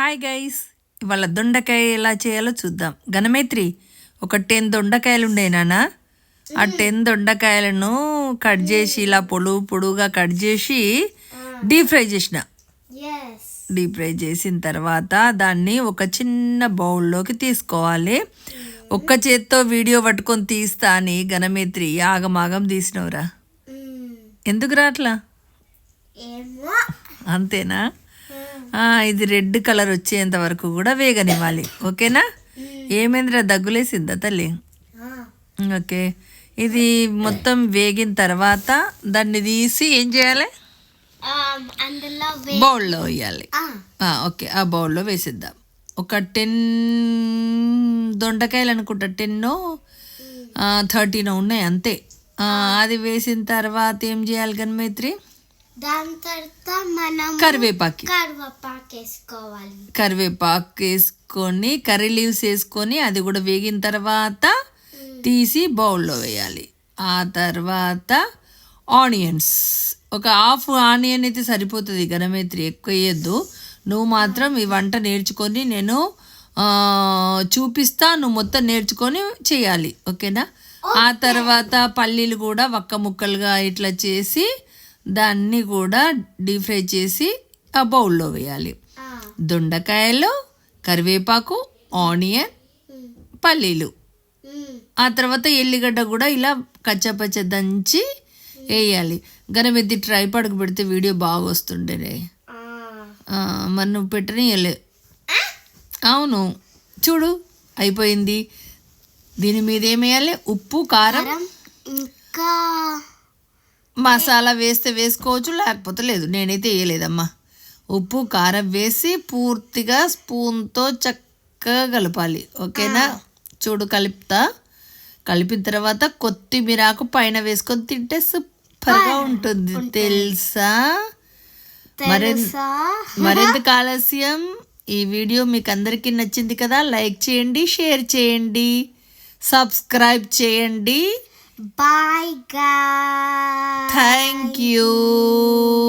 Hi guys ఇవాళ దొండకాయ ఎలా చేయాలో చూద్దాం. గణమైత్రి ఒక టెన్ దొండకాయలు ఉండే నాన్న. ఆ టెన్ దొండకాయలను కట్ చేసి ఇలా పొడుగు పొడుగుగా కట్ చేసి డీప్ ఫ్రై చేసిన. డీప్ ఫ్రై చేసిన తర్వాత దాన్ని ఒక చిన్న బౌల్లోకి తీసుకోవాలి. ఒక్క చేత్తో వీడియో పట్టుకొని తీస్తా అని గణమైత్రి ఆగమాగం తీసినవురా. Mm. ఎందుకు రాట్లా అంతేనా? ఇది రెడ్ కలర్ వచ్చేంత వరకు కూడా వేగనివ్వాలి. ఓకేనా? ఏమైందిరా? దగ్గులేసిందా తల్లి. ఓకే. ఇది మొత్తం వేగిన తర్వాత దాన్ని తీసి ఏం చేయాలి? బౌల్లో వేయాలి. ఓకే. ఆ బౌల్లో వేసిద్దాం. ఒక టెన్ దొండకాయలు అనుకుంటా. టెన్నో థర్టీనో ఉన్నాయి అంతే. అది వేసిన తర్వాత ఏం చేయాలి గన్మైత్రి దాని తర్వాత మనం కరివేపాకి. కరివేపాకు వేసుకోవాలి. కరివేపాకు వేసుకొని కర్రీ లీవ్స్ వేసుకొని అది కూడా వేగిన తర్వాత తీసి బౌల్లో వేయాలి. ఆ తర్వాత ఆనియన్స్. ఒక హాఫ్ ఆనియన్ అయితే సరిపోతుంది గణమైత్రి ఎక్కువ వేయద్దు. నువ్వు మాత్రం ఈ వంట నేర్చుకొని నేను చూపిస్తా నువ్వు మొత్తం నేర్చుకొని చేయాలి. ఓకేనా? ఆ తర్వాత పల్లీలు కూడా వక్క ముక్కలుగా ఇట్లా చేసి దాన్ని కూడా డీప్ ఫ్రై చేసి ఆ బౌల్లో వేయాలి. దొండకాయలు కరివేపాకు ఆనియన్ పల్లీలు. ఆ తర్వాత ఎల్లిగడ్డ కూడా ఇలా కచ్చపచ్చ దంచి వేయాలి. గనమెత్తి ట్రైపాడ్కి పెడితే వీడియో బాగా వస్తుండేనే. మరి నువ్వు పెట్టనీయలే. అవును. చూడు అయిపోయింది. దీని మీద ఏమేయాలి ఉప్పు కారం. కారం ఇంకా మసాలా వేస్తే వేసుకోవచ్చు లేకపోతే లేదు. నేనైతే వేయలేదమ్మా. ఉప్పు కారం వేసి పూర్తిగా స్పూన్తో చక్కగా కలపాలి. ఓకేనా? చూడు కలుపుతా. కలిపిన తర్వాత కొత్తిమీరాకు పైన వేసుకొని తింటే సూపర్గా ఉంటుంది. తెలుసా? మరెందుకు ఆలస్యం? ఈ వీడియో మీకు అందరికీ నచ్చింది కదా? లైక్ చేయండి షేర్ చేయండి సబ్స్క్రైబ్ చేయండి. బాయ్గా Thank you.